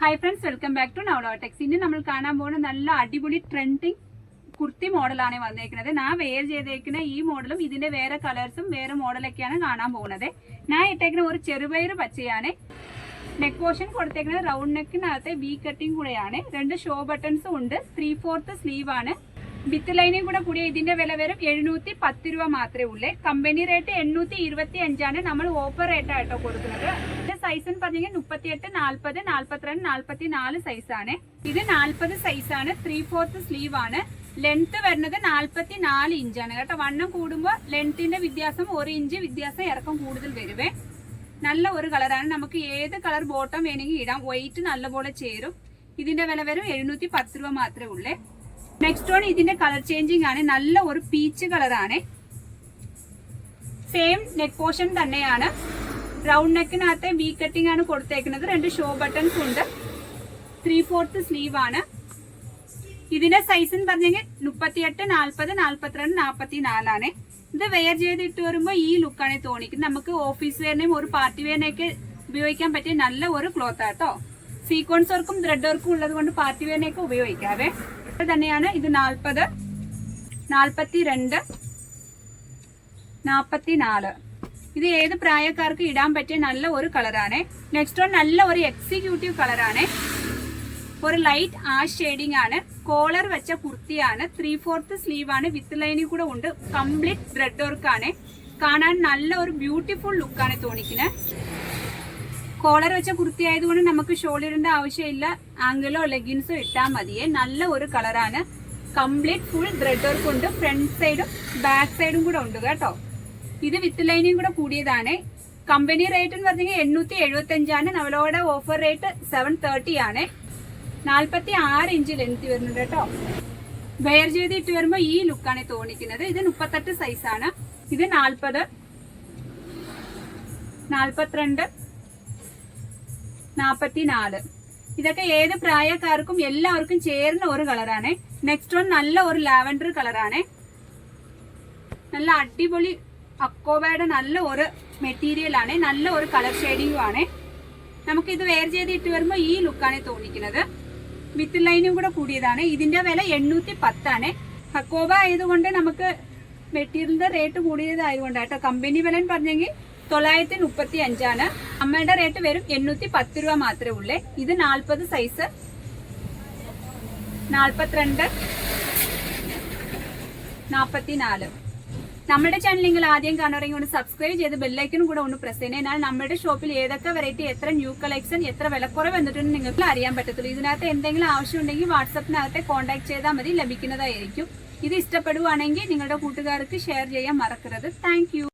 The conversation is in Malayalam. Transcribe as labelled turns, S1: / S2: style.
S1: Hi friends welcome back to Navalotex ഇനി നമ്മൾ കാണാൻ പോകുന്ന നല്ല അടിപൊളി ട്രെൻഡിങ് കുർത്തി മോഡലാണ് വന്നേക്കുന്നത്. ഞാൻ വെയർ ചെയ്തേക്കുന്ന ഈ മോഡലും ഇതിന്റെ വേറെ കളേഴ്സും വേറെ മോഡലൊക്കെയാണ് കാണാൻ പോകുന്നത്. ഞാൻ ഇട്ടേക്കുന്ന ഒരു ചെറുപയർ പച്ചയാണ്. നെക്ക് പോർഷൻ കൊടുത്തേക്കുന്നത് റൗണ്ട് നെക്കിനകത്തെ വി കട്ടിങ് കൂടെയാണ്. രണ്ട് ഷോ ബട്ടൺസും ഉണ്ട്. ത്രീ ഫോർത്ത് സ്ലീവ് ആണ്. വിത്ത് ലൈനും കൂടെ കൂടിയ ഇതിന്റെ വില വരും എഴുന്നൂറ്റി പത്ത് രൂപ മാത്രമേ ഉള്ളൂ. കമ്പനി റേറ്റ് എണ്ണൂറ്റി ഇരുപത്തി അഞ്ചാണ് നമ്മൾ ഓഫർ റേറ്റ് ആയിട്ടോ കൊടുക്കുന്നത്. ഇതിന്റെ സൈസ് എന്ന് പറഞ്ഞെങ്കിൽ മുപ്പത്തിയെട്ട് നാൽപ്പത് നാൽപ്പത്തിരണ്ട് നാൽപ്പത്തി നാല് സൈസാണ് ഇത് നാൽപ്പത് സൈസാണ് ത്രീ ഫോർത്ത് സ്ലീവ് ആണ്. ലെങ്ത് വരുന്നത് നാൽപ്പത്തി നാല് ഇഞ്ചാണ് കേട്ടോ. വണ്ണം കൂടുമ്പോൾ ലെങ്ത്തിന്റെ വ്യത്യാസം ഒരു ഇഞ്ച് വ്യത്യാസം ഇറക്കം കൂടുതൽ വരുവേ. നല്ല ഒരു കളറാണ് നമുക്ക് ഏത് കളർ ബോട്ടം വേണമെങ്കിൽ ഇടാം. വൈറ്റ് നല്ലപോലെ ചേരും. ഇതിന്റെ വില വരും എഴുന്നൂറ്റി പത്ത് രൂപ മാത്രമേ ഉള്ളേ. നെക്സ്റ്റ് വൺ ഇതിന്റെ കളർ ചേഞ്ചിങ് ആണ്. നല്ല ഒരു പീച്ച് കളറാണ് സെയിം നെക്ക് പോർഷൻ തന്നെയാണ്. റൗണ്ട് നെക്കിനകത്തെ വി കട്ടിംഗ് ആണ് കൊടുത്തേക്കുന്നത്. രണ്ട് ഷോ ബട്ടൺസ് ഉണ്ട്. ത്രീ ഫോർത്ത് സ്ലീവ് ആണ്. ഇതിന്റെ സൈസ് എന്ന് പറഞ്ഞെങ്കിൽ മുപ്പത്തിയെട്ട് നാൽപ്പത് നാൽപ്പത്തിരണ്ട് നാൽപ്പത്തി നാലാണ് ഇത് വെയർ ചെയ്തിട്ട് വരുമ്പോൾ ഈ ലുക്കാണ് തോന്നിക്കുന്നത്. നമുക്ക് ഓഫീസ് വെയറിനെയും ഒരു പാർട്ടി വെയറിനെയൊക്കെ ഉപയോഗിക്കാൻ പറ്റിയ നല്ല ഒരു ക്ലോത്ത് ആട്ടോ സീക്വൻസ് വർക്കും ത്രെഡ് വർക്കും ഉള്ളത് കൊണ്ട് പാർട്ടി വെയറിനെയൊക്കെ ഉപയോഗിക്കാവേ. ഇത് തന്നെയാണ് ഇത് നാൽപ്പത് നാൽപ്പത്തി രണ്ട് നാൽപ്പത്തി നാല് ഇത് ഏത് പ്രായക്കാർക്ക് ഇടാൻ പറ്റിയ നല്ല ഒരു കളറാണ്. നെക്സ്റ്റ് വൺ നല്ല ഒരു എക്സിക്യൂട്ടീവ് കളറാണ്. ഒരു ലൈറ്റ് ആ ഷെയ്ഡിംഗ് ആണ്. കോളർ വെച്ച കുർത്തിയാണ്. ത്രീ ഫോർത്ത് സ്ലീവ് ആണ്. വിത്ത് ലൈനിൽ കൂടെ ഉണ്ട്. കംപ്ലീറ്റ് ത്രെഡ് വർക്ക് ആണ്. കാണാൻ നല്ല ഒരു ബ്യൂട്ടിഫുൾ ലുക്കാണ് തോന്നിക്കുന്നത്. കോളർ വെച്ച കുർത്തി ആയതുകൊണ്ട് നമുക്ക് ഷോളിടേണ്ട ആവശ്യമില്ല. ആംഗിളോ ലെഗിൻസോ ഇട്ടാൽ മതിയേ. നല്ല ഒരു കളറാണ് കംപ്ലീറ്റ് ഫുൾ ത്രെഡ് വർക്ക് ഉണ്ട്. ഫ്രണ്ട് സൈഡും ബാക്ക് സൈഡും കൂടെ ഉണ്ട് കേട്ടോ. ഇത് വിത്ത് ലൈനിങ് കൂടെ കൂടിയതാണ്. കമ്പനി റേറ്റ് എന്ന് പറഞ്ഞെങ്കിൽ എണ്ണൂറ്റി എഴുപത്തി അഞ്ചാണ് നമ്മളോടെ ഓഫർ റേറ്റ് സെവൻ തേർട്ടി ആണ്. നാൽപ്പത്തി ആറ് ഇഞ്ച് ലെങ്ത് വരുന്നുണ്ട് കേട്ടോ. വെയർ ചെയ്തിട്ട് വരുമ്പോൾ ഈ ലുക്കാണ് തോന്നിക്കുന്നത്. ഇത് മുപ്പത്തെട്ട് സൈസാണ് ഇത് നാൽപ്പത് നാൽപ്പത്തിരണ്ട് നാൽപ്പത്തി നാല് ഇതൊക്കെ ഏത് പ്രായക്കാർക്കും എല്ലാവർക്കും ചേരുന്ന ഒരു കളറാണ്. നെക്സ്റ്റ് വൺ നല്ല ഒരു ലാവൻഡർ കളറാണ്. നല്ല അടിപൊളി അക്കോബയുടെ നല്ല ഒരു മെറ്റീരിയൽ ആണ്. നല്ല ഒരു കളർ ഷെയ്ഡിങ്ങും ആണ്. നമുക്ക് ഇത് വെയർ ചെയ്തിട്ട് വരുമ്പോൾ ഈ ലുക്കാണ് തോന്നിക്കുന്നത്. വിത്ത് ലൈനും കൂടെ കൂടിയതാണ്. ഇതിന്റെ വില എണ്ണൂറ്റി പത്താണ് അക്കോബ ആയതുകൊണ്ട് നമുക്ക് മെറ്റീരിയലിന്റെ റേറ്റ് കൂടിയതായതുകൊണ്ട് കേട്ടോ കമ്പനി വില പറഞ്ഞെങ്കിൽ തൊള്ളായിരത്തി മുപ്പത്തി അഞ്ചാണ് അമ്മയുടെ റേറ്റ് വരും എണ്ണൂറ്റി പത്ത് രൂപ മാത്രമേ ഉള്ളേ. ഇത് നാൽപ്പത് സൈസ് നാൽപ്പത്തിരണ്ട് നാൽപ്പത്തിനാല് നമ്മുടെ ചാനൽ നിങ്ങൾ ആദ്യം കാണുകയാണെങ്കിൽ ഒന്ന് സബ്സ്ക്രൈബ് ചെയ്ത് ബെല്ലൈക്കനും കൂടെ ഒന്ന് പ്രസ് ചെയ്യണേ. എന്നാൽ നമ്മുടെ ഷോപ്പിൽ ഏതൊക്കെ വെറൈറ്റി എത്ര ന്യൂ കളക്ഷൻ എത്ര വിലക്കുറവ് എന്നിട്ടുണ്ട് നിങ്ങൾക്ക് അറിയാൻ പറ്റത്തുള്ളൂ. ഇതിനകത്ത് എന്തെങ്കിലും ആവശ്യം ആവശ്യമുണ്ടെങ്കിൽ വാട്സപ്പിനകത്തെ കോൺടാക്ട് ചെയ്താൽ മതി. ലഭിക്കുന്നതായിരിക്കും. ഇത് ഇഷ്ടപ്പെടുവാണെങ്കിൽ നിങ്ങളുടെ കൂട്ടുകാർക്ക് ഷെയർ ചെയ്യാൻ മറക്കരുത്. താങ്ക്